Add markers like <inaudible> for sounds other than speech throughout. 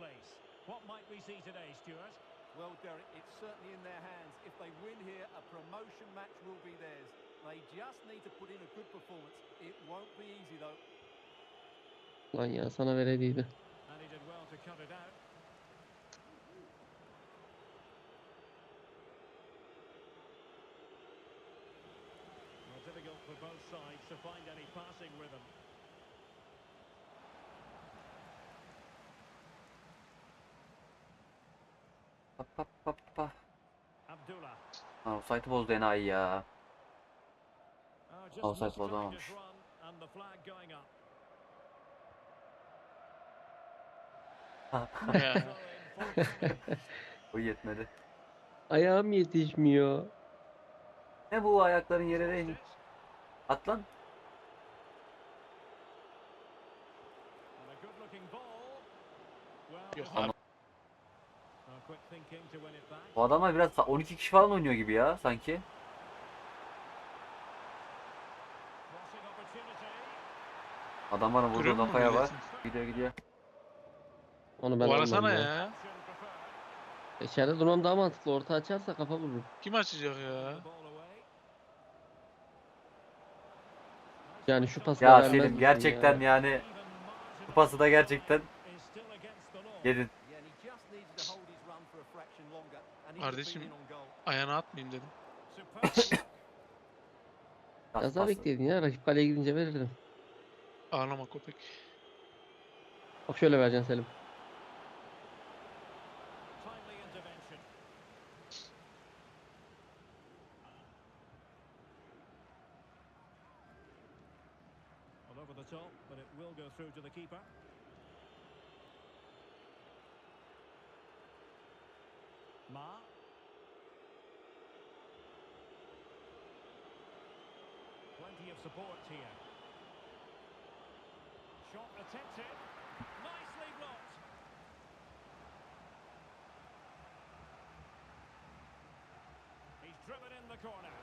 place. What might we see today, Stuart? Well, Derek, it's certainly in their hands. If they win here, a promotion match will be theirs. They just need to put in a good performance. It won't be easy, though. Lan ya sana verediydi. And he did well to cut it out. Well, difficult for both sides to find any passing rhythm. Pa, pa, pa, pa. Abdullah. Lan offside'ı bozdu enayi ya. Oh, just Offside forthcoming. <laughs> Bu yetmedi. Ayağım yetişmiyor. Ne bu ayakların yere değil. It. At lan. And a good-looking ball. Well, Yok it's- abi. Oh, quick thinking to win it back. Bu adamlar biraz sa- 12 kişi falan oynuyor gibi ya sanki. Vurduğu Görüyor musun kafaya var. Gidiyor gidiyor. Onu ben Bu arasana ya. ya. Preferred. İçeride durmam daha mantıklı. Orta açarsa kafa vururum. Kim açacak ya? Yani şu pası Ya Selim gerçekten ya? yani margin pası da gerçekten yedin. Kardeşim ayağına atmayayım dedim. <coughs> Biraz daha bekleydin ya. Rakip kaleye gidince verirdim. Ağlama köpek. Bak şöyle vereceksin Selim. Over the top, but it will go through to the keeper. Plenty of support here. Shot attempted. Nicely blocked. He's driven in the corner.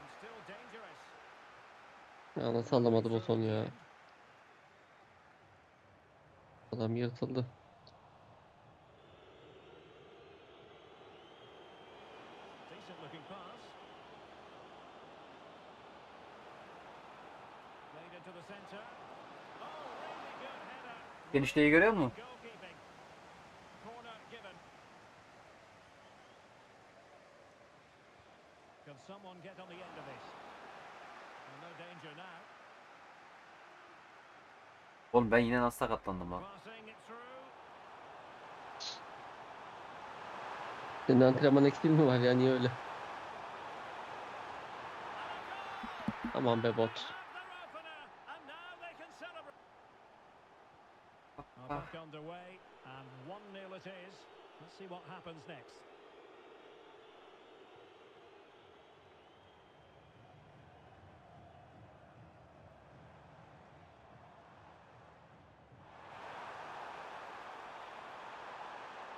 And still dangerous. Ya nasıl alamadı bu son ya. Adam yırtıldı. Decent looking pass. Played into the centre. Oh, really good header. Genişliği görüyor musun? Someone get on the end of this? Well, no danger now. Oğlum ben yine nasıl sakatlandım lan. Senin antrenman eksiğin mi var ya? Niye öyle? Aman be bot. Back underway, and 1-0 it is. Let's see what happens next.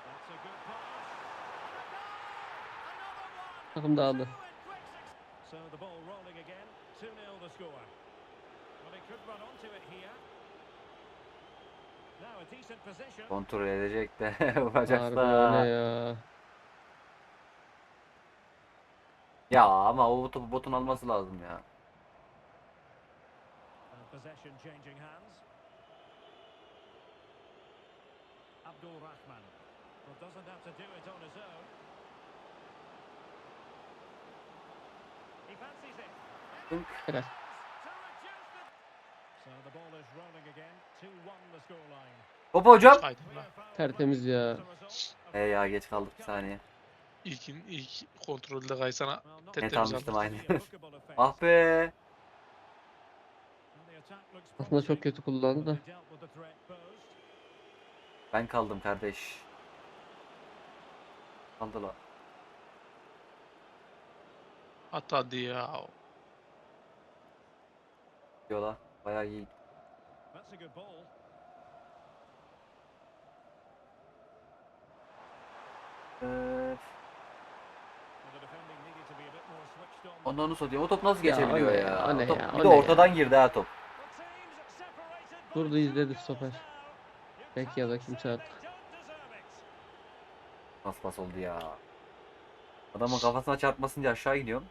That's a good pass. And a! Another one! Takım dağıldı. Two in quick suc- So the ball rolling again. 2-0 the score. Well, he could run onto it here. Kontrol edecek de <laughs> Harbi vuracaksa. ya. Ya ama o topu botun alması lazım ya. Helal. Hop hocam. Lan. Tertemiz ya. E ya geç kaldık bir saniye. İlkin ilk kontrolde kaysana. Net really almıştım a aynı. Ah be. Aslında çok kötü kullandı da. Ben kaldım kardeş. Kaldı la. At hadi ya. Diyorlar. Bayağı iyi. That's a good ball. Ee, ondan onu satayım. O top nasıl Ya o geçebiliyor ne ya? ya, o ne O top ya, bir o de ne ortadan ya? girdi ha top. Durdu izledi stoper. Bek ya da kimse artık. Pas pas oldu ya. Adamın kafasına çarpmasın diye aşağı gidiyorum.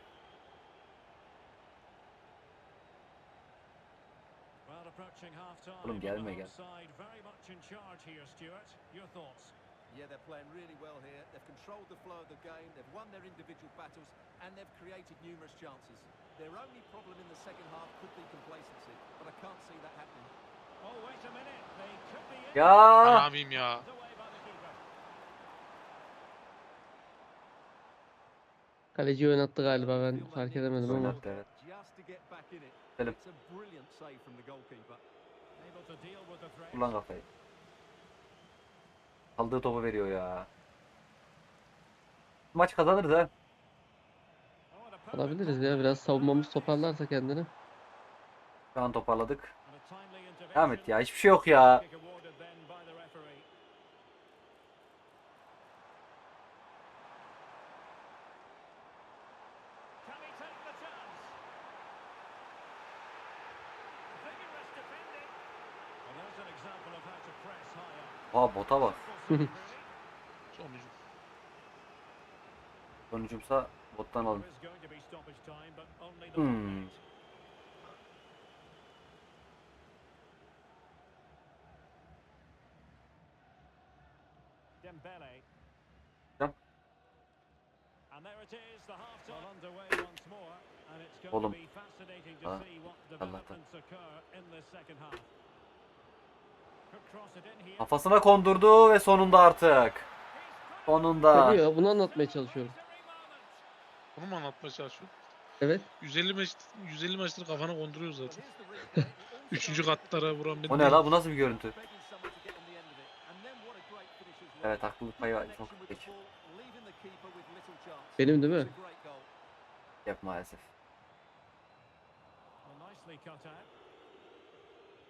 Well, approaching half-time, Oğlum but gelme, the gel. home side very much in charge here, Stuart. Your thoughts? Yeah, they're playing really well here. They've controlled the flow of the game. They've won their individual battles and they've created numerous chances. Their only problem in the second half could be complacency, but I can't see that happening. Oh, wait a minute. They could be in. Ya Amim ya. Kaleci oynattı galiba ben fark edemedim ama. oynattı evet. Selim. Ulan kafayı. Aldığı topu veriyor ya. Maç kazanırız ha. Alabiliriz ya biraz savunmamız toparlarsa kendini. Şu an toparladık. Devam et ya hiçbir şey yok ya. Aa bota bak. Sonucu. <laughs> Sonucumsa bottan alın. Hmm. Dembele. Going Oğlum. Ha, Allah'tan. Kafasına kondurdu ve sonunda artık. Sonunda. Tabii ya bunu anlatmaya çalışıyorum. Bunu mu anlatmaya çalışıyorsun? Evet. 150 maç 150 maçtır kafana konduruyor zaten. <laughs> Üçüncü katlara vuran O benim. ne la bu nasıl bir görüntü? Evet haklılık payı var. Çok geç. Benim değil mi? Yap maalesef.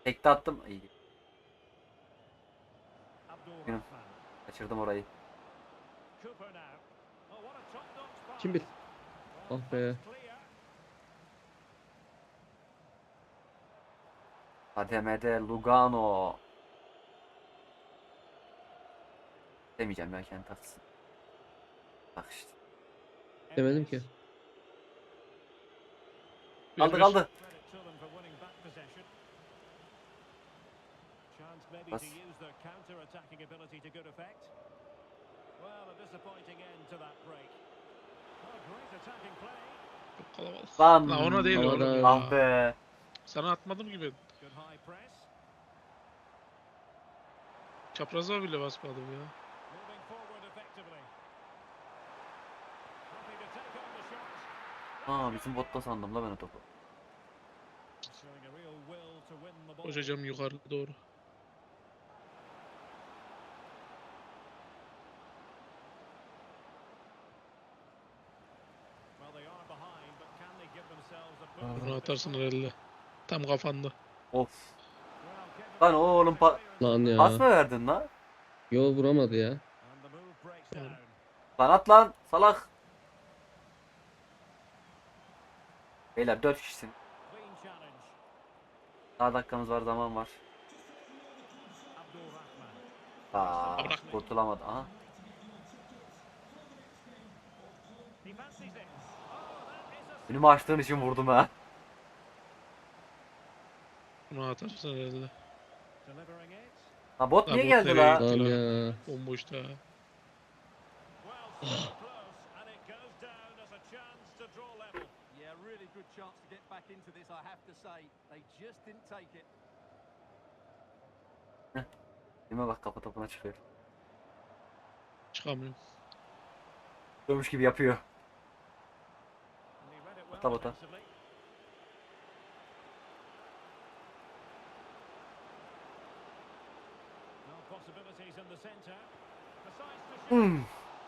Tekte attım. İyi. Rahman. Kaçırdım orayı. Kim? Well, Ah be. Kademede Lugano. Demeyeceğim ya kendi tatsın. Bak işte. Demedim ki. Ver, Kaldı ver. kaldı. Credit to them for winning back possession. Chance maybe Pas. to use their counter-attacking ability to good effect. Well, a disappointing end to that break. Well, great attacking play. Çok kalabalık. Lan. La ona değil oğlum ya. Ah be. Sana atmadım gibi. Çapraza bile basmadım ya. Aa bizim botta sandım la ben o topu. Koşacağım yukarı doğru. Well, they are behind, but can they give themselves a Aa. boost? Bunu atarsın herhalde. Tam kafanda. Of. Lan oğlum pa- Lan ya. pas mı verdin la? Yol vuramadı ya. Lan at lan salak. Beyler 4 kişisin. Daha dakikamız var zaman var. Aa kurtulamadı. Aha. He fancies it. Oh, that is a Önümü açtığın için vurdum ha. Bunu atarsın herhalde. Ha bot Ha, niye bot geldi nereye la? gitti? Lan ya. Bomboşta. Yeah, really good chance to get back into this, I have to say. They just didn't take it. Değil mi bak kafa topuna çıkıyor. Çıkamıyorum. Dönmüş gibi yapıyor. And he read it well Bota, bota. defensively. No possibilities in the centre. Decides to shoot. Hmm.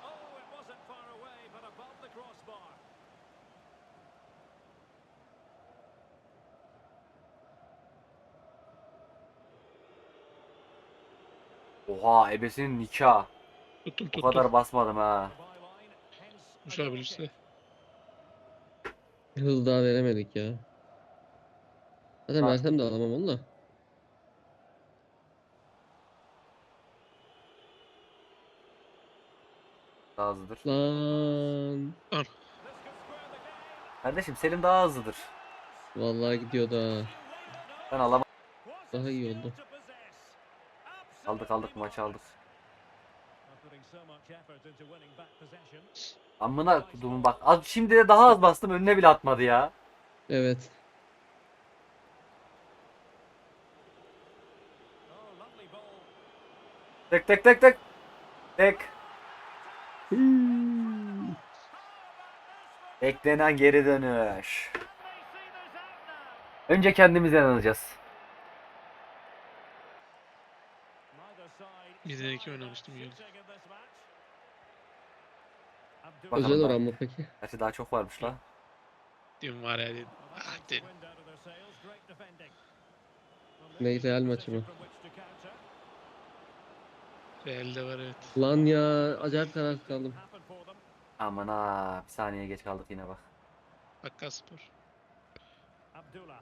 Oh, it wasn't far away, but above the crossbar. Oha ebesinin nikah. O kadar basmadım ha. The Hız daha veremedik ya. Zaten Ha. versem de alamam onu da. Daha hızlıdır. Lan. Kardeşim Selim daha hızlıdır. Vallahi gidiyordu ha. Ben alamam. Daha iyi oldu. Aldık aldık maçı aldık. Amına kudumun bak. Az şimdi de daha az bastım önüne bile atmadı ya. Evet. Tek tek tek tek. Tek. Hmm. Beklenen geri dönüş. Önce kendimize inanacağız. Bir de iki oynamıştım geldi. Bakalım Özel daha. oran mı peki? Gerçi daha çok varmış la. Diyorum var ya dedim. Ah dedim. Ne Real maçı mı? Real'de var evet. Lan ya acayip karar kaldım. Aman ha bir saniye geç kaldık yine bak. Hakka Spor. Abdullah.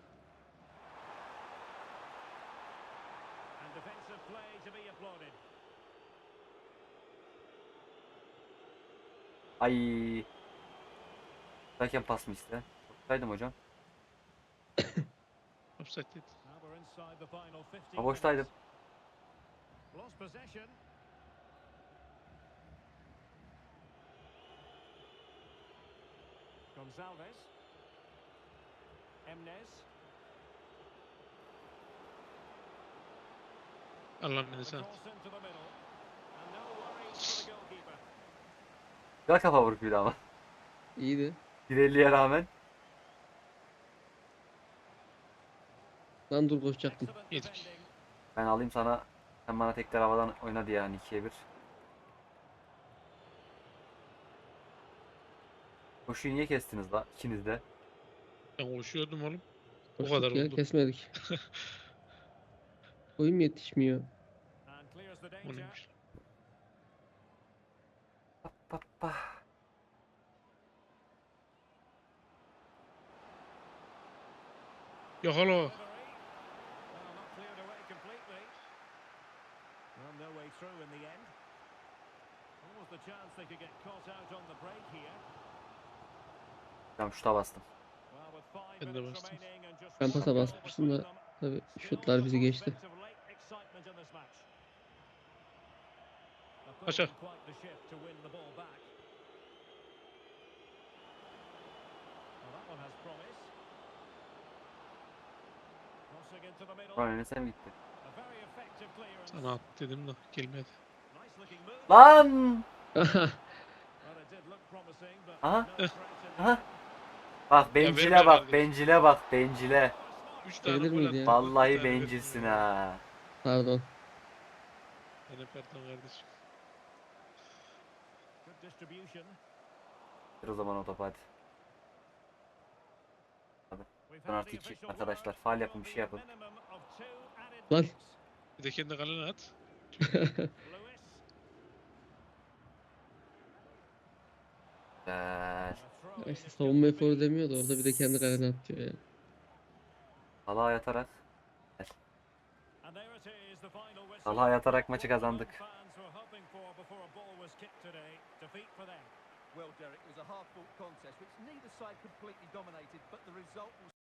And defensive play to be applauded. Ay. Derken pas mı iste? Saydım hocam. <coughs> Offside 15 Ha boştaydım. Gonzalez. Emnes. Allah'ım The beni sen. cross into the middle. And no worries for the goalkeeper. Güzel kafa daha ama. İyiydi. 1.50'ye rağmen. Lan dur koşacaktım. Yedik. Ben alayım sana. Sen bana tekrar havadan oyna diye yani 2'ye 1. Koşuyu niye kestiniz la? İkiniz de. Ben koşuyordum oğlum. O Koştuk kadar ya oldu. kesmedik. <laughs> Oyun yetişmiyor. Danger. neymiş? Pa, pa, pa. Yok hala. Delivery. Well, not cleared away completely. Well, no way through in the end. Almost the chance they could get caught out on the break here. Tamam şuta bastım. Ben de bastım. Ben pasa basmıştım da tabii şutlar bizi geçti. Bits of late excitement in this match. A Paşa. pulling quite the shift to win the ball back. Well, that one has promise. Crossing into the middle. Ronaldo sen gitti. Sana at dedim de gelmedi. Lan! <laughs> Aha. in Aha. Bak bencile bak, bencile bak, bencile. Gelir miydi ya? Vallahi bencilsin ha. Pardon. Beni pardon kardeşim. Bir o zaman o topu hadi. İki. official Arkadaşlar, There yapın, bir şey yapın. Lan. Bir de kendi kalene at. Güzel. Ya işte savunma eforu beat. demiyor da orada bir de kendi kalene atıyor ya. Salaha yatarak. Salaha yatarak maçı kazandık. Was. Defeat for them. Well, Derek, it was a hard-fought contest which neither side completely dominated, but the result will